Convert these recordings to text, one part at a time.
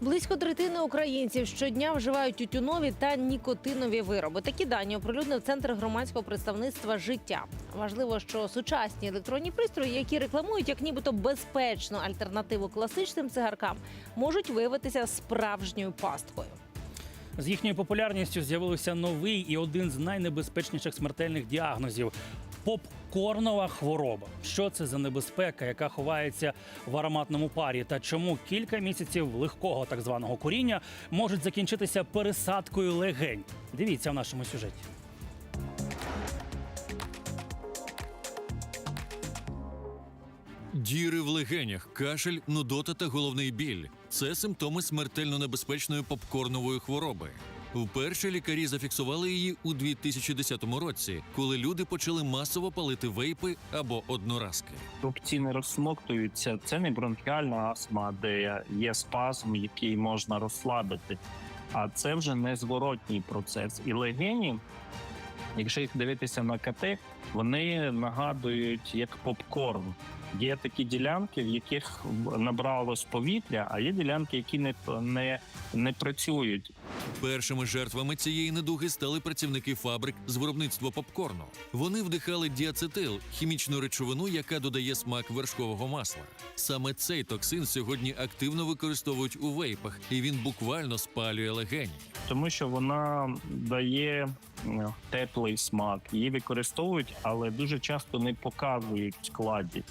Близько третини українців щодня вживають тютюнові та нікотинові вироби. Такі дані оприлюднив центр громадського представництва життя. Важливо, що сучасні електронні пристрої, які рекламують як нібито безпечну альтернативу класичним цигаркам, можуть виявитися справжньою пасткою. З їхньою популярністю з'явився новий і один з найнебезпечніших смертельних діагнозів попкорнова хвороба. Що це за небезпека, яка ховається в ароматному парі, та чому кілька місяців легкого так званого куріння можуть закінчитися пересадкою легень? Дивіться в нашому сюжеті. Діри в легенях, кашель, нудота та головний біль це симптоми смертельно небезпечної попкорнової хвороби. Вперше лікарі зафіксували її у 2010 році, коли люди почали масово палити вейпи або одноразки. Рубці не розсмоктуються. Це не бронхіальна астма, де є спазм, який можна розслабити. А це вже незворотній процес. І легені, якщо їх дивитися на КТ, вони нагадують як попкорн. Є такі ділянки, в яких набралось повітря, а є ділянки, які не, не, не працюють. Першими жертвами цієї недуги стали працівники фабрик з виробництва попкорну. Вони вдихали діацетил, хімічну речовину, яка додає смак вершкового масла. Саме цей токсин сьогодні активно використовують у вейпах, і він буквально спалює легені. тому що вона дає теплий смак. Її використовують, але дуже часто не показують в складі.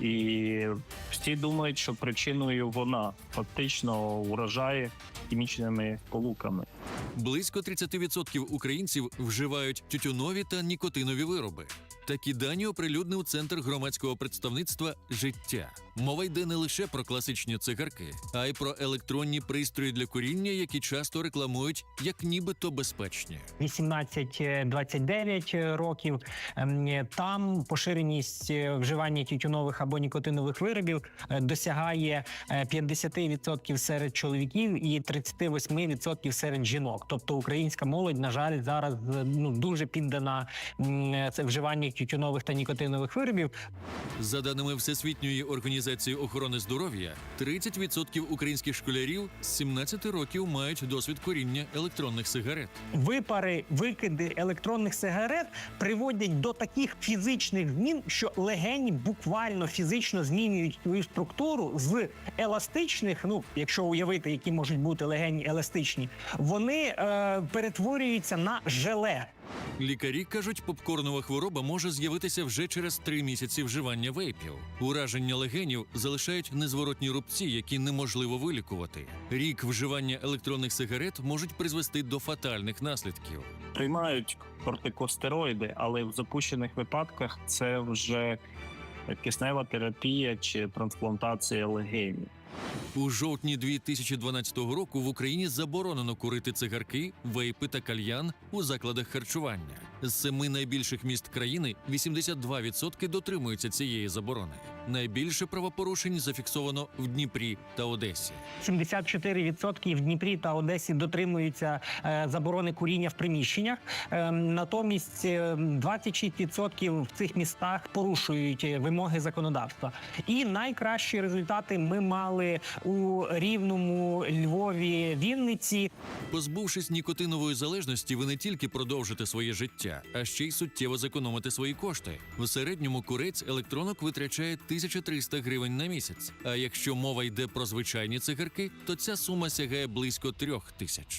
І всі думають, що причиною вона фактично вражає хімічними полуками. family. Близько 30% українців вживають тютюнові та нікотинові вироби. Такі дані оприлюднив центр громадського представництва життя. Мова йде не лише про класичні цигарки, а й про електронні пристрої для куріння, які часто рекламують як нібито безпечні. 18-29 років. Ем, Там поширеність е, вживання тютюнових або нікотинових виробів е, досягає е, 50% серед чоловіків і 38% серед жінок. Тобто українська молодь, на жаль, зараз е, ну дуже піддана м, це вживанню тютюнових та нікотинових виробів. За даними Всесвітньої організації охорони здоров'я, 30% українських школярів з 17 років мають досвід куріння електронних сигарет. Випари, викиди електронних сигарет приводять до таких фізичних змін, що легені буквально фізично змінюють свою структуру з еластичних. Ну, якщо уявити, які можуть бути легені еластичні, вони е, перетворюються на желе. Лікарі кажуть, попкорнова хвороба може з'явитися вже через три місяці вживання вейпів. Ураження легенів залишають незворотні рубці, які неможливо вилікувати. Рік вживання електронних сигарет можуть призвести до фатальних наслідків. Приймають кортикостероїди, але в запущених випадках це вже киснева терапія чи трансплантація легенів. У жовтні 2012 року в Україні заборонено курити цигарки, вейпи та кальян у закладах харчування. З семи найбільших міст країни 82% дотримуються цієї заборони. Найбільше правопорушень зафіксовано в Дніпрі та Одесі. 74% в Дніпрі та Одесі дотримуються е, заборони куріння в приміщеннях. Е, натомість е, 26% в цих містах порушують е, вимоги законодавства. І найкращі результати ми мали у Рівному, Львові, Вінниці. Позбувшись нікотинової залежності, ви не тільки продовжите своє життя, а ще й суттєво зекономите свої кошти. В середньому курець електронок витрачає 1300 гривень на місяць. А якщо мова йде про звичайні цигарки, то ця сума сягає близько трьох тисяч.